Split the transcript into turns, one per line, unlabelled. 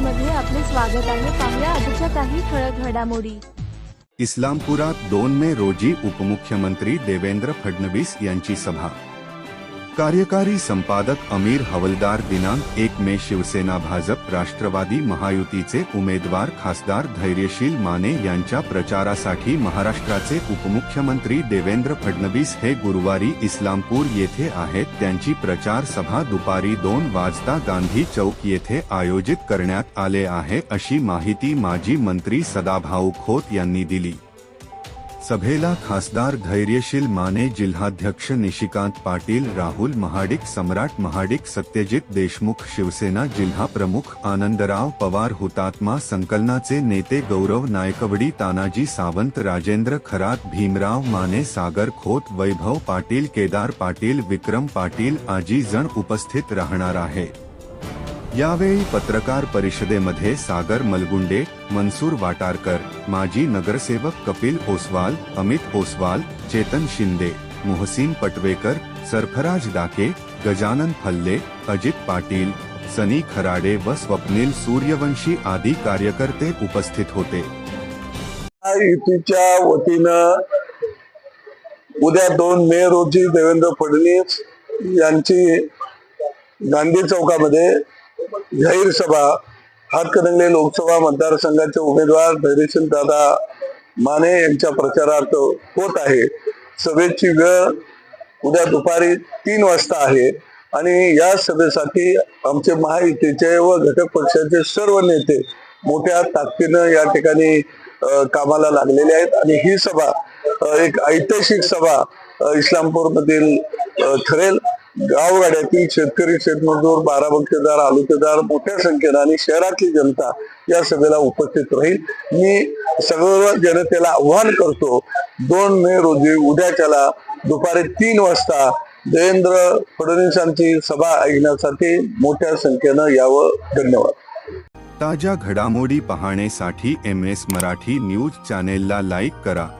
मध्ये आपले स्वागत आहे. पाहुया आजच्या काही ठळक घडामोडी.
इस्लामपुरात दोन मे रोजी उपमुख्यमंत्री देवेंद्र फडणवीस यांची सभा. कार्यकारी संपादक अमीर हवलदार दिनांक एक मे शिवसेना भाजप राष्ट्रवादी महायुतीचे उमेदवार खासदार धैर्यशील माने यांच्या प्रचारासाठी महाराष्ट्राचे उपमुख्यमंत्री देवेंद्र फडणवीस हे गुरुवारी इस्लामपूर येथे आहेत. त्यांची प्रचार सभा दुपारी दोन वाजता गांधी चौक येथे आयोजित करण्यात आले आहे अशी माहिती माजी मंत्री सदाभाऊ खोत यांनी दिली. सभेला खासदार धैर्यशील माने जिल्हाध्यक्ष निशिकांत पाटील, राहुल महाडिक, सम्राट महाडिक, सत्यजित देशमुख, शिवसेना जिल्हा प्रमुख आनंदराव पवार, हुतात्मा संकलनाचे नेते गौरव नायकवडी, तानाजी सावंत, राजेंद्र खरात, भीमराव माने, सागर खोत, वैभव पाटील, केदार पाटील, विक्रम पाटील आजी जण उपस्थित राहणार यावेळी पत्रकार परिषदेमध्ये सागर मलगुंडे मनसूर वाटारकर माजी नगरसेवक कपिल ओसवाल अमित ओसवाल चेतन शिंदे मोहसिन पटवेकर सरफराज डाके गजानन फल्ले अजित पाटील सनी खराडे व स्वप्नील सूर्यवंशी आदी कार्यकर्ते उपस्थित होते.
युतीच्या वतीनं उद्या दोन मे रोजी देवेंद्र फडणवीस यांची गांधी चौकामध्ये जाहीर सभा हातकणंगले लोकसभा मतदारसंघाचे उमेदवार धैर्यशील दादा माने यांच्या प्रचारार्थ होत आहे. सभेची वेळ उद्या दुपारी तीन वाजता आहे आणि या सभेसाठी आमचे महायुतीचे व घटक पक्षाचे सर्व नेते मोठ्या ताकदीनं या ठिकाणी कामाला लागलेले आहेत. आणि ही सभा एक ऐतिहासिक सभा इस्लामपूरमधील ठरेल. गावगाड्यातील शेतकरी शेतमजूर बारा बक्षेदार आलुकेदार मोठ्या संख्येनं आणि शहरातली जनता या सभेला उपस्थित राहील. मी सर्व जनतेला आव्हान करतो दोन मे रोजी उद्याच्याला दुपारी तीन वाजता देवेंद्र फडणवीसांची सभा ऐकण्यासाठी मोठ्या संख्येनं यावं. धन्यवाद.
ताज्या घडामोडी पाहण्यासाठी एम एस मराठी न्यूज चॅनेलला लाईक करा.